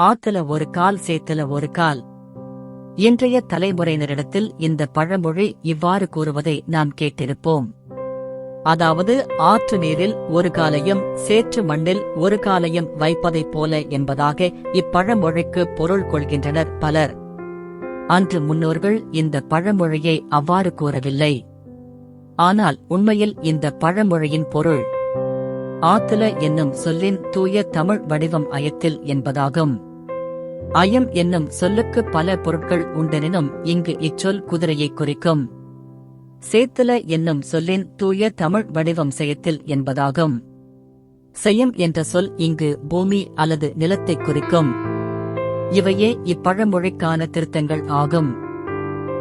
ஆத்துல ஒரு கால் சேத்துல ஒரு கால். இன்றைய தலைமுறையினரிடத்தில் இந்த பழமொழி இவ்வாறு கூறுவதை நாம் கேட்டிருப்போம். அதாவது ஆற்று நீரில் ஒரு காலையும் சேற்று மண்ணில் ஒரு காலையும் வைப்பதைப் போல என்பதாக இப்பழமொழிக்கு பொருள் கொள்கின்றனர் பலர். அன்று முன்னோர்கள் இந்த பழமொழியை அவ்வாறு கூறவில்லை. ஆனால் உண்மையில் இந்த பழமொழியின் பொருள் ஆத்துல என்னும் சொல்லின் தூய தமிழ் வடிவம் அயத்தில் என்பதாகும். அயம் என்னும் சொல்லுக்கு பல பொருட்கள் உண்டெனினும் இங்கு இச்சொல் குதிரையை குறிக்கும். சேத்துல என்னும் சொல்லின் தூய தமிழ் வடிவம் செயத்தில் என்பதாகும். செயம் என்ற சொல் இங்கு பூமி அல்லது நிலத்தைக் குறிக்கும். இவையே இப்பழமொழிக்கான திருத்தங்கள் ஆகும்.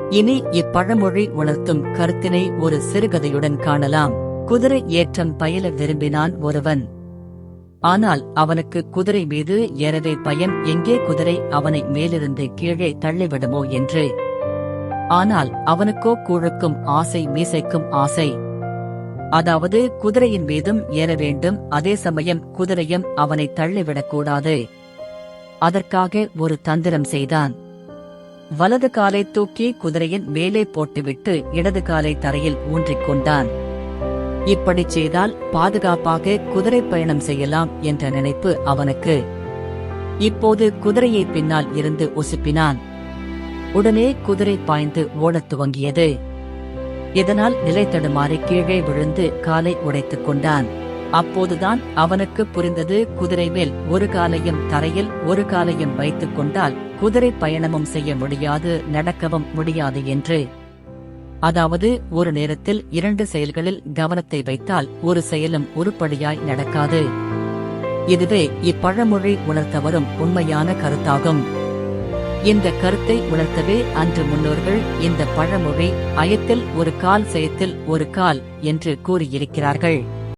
இனி இப்பழமொழி உணர்த்தும் கருத்தினை ஒரு சிறுகதையுடன் காணலாம். குதிரை ஏற்றம் பயில விரும்பினான் ஒருவன். ஆனால் அவனுக்கு குதிரை மீது ஏறவே பயம் எங்கே குதிரை? அவனை மேலிருந்து கீழே தள்ளிவிடுமோ? என்று. ஆனால் அவனுக்கோ கூழுக்கும் ஆசை மீசைக்கும் ஆசை. அதாவது குதிரையின் மீதும் ஏற வேண்டும் அதே சமயம் குதிரையும் அவனை தள்ளிவிடக்கூடாது அதற்காக ஒரு தந்திரம் செய்தான். வலது காலை தூக்கி குதிரையின் மேலே போட்டுவிட்டு இடது காலை தரையில் ஊன்றிக் கொண்டான். இப்படிச் செய்தால் பாதுகாப்பாக குதிரை பயணம் செய்யலாம் என்ற நினைப்பு அவனுக்கு. இப்போது குதிரையை பின்னால் இருந்து உசுப்பினான். உடனே குதிரை பாய்ந்து ஓடத் துவங்கியது. இதனால் நிலை தடுமாறி கீழே விழுந்து காலை உடைத்துக் கொண்டான். அப்போதுதான் அவனுக்கு புரிந்தது குதிரை மேல் ஒரு காலையும் தரையில் ஒரு காலையும் வைத்துக் கொண்டால் குதிரை பயணமும் செய்ய முடியாது நடக்கவும் முடியாது என்று. அதாவது ஒரு நேரத்தில் இரண்டு செயல்களில் கவனத்தை வைத்தால் ஒரு செயலும் உருப்படியாய் நடக்காது. இதுவே இப்பழமொழி உணர்த்த வரும் உண்மையான கருத்தாகும். இந்த கருத்தை உணர்த்தவே அன்று முன்னோர்கள் இந்த பழமொழி அயத்தில் ஒரு கால் செயத்தில் ஒரு கால் என்று கூறியிருக்கிறார்கள்.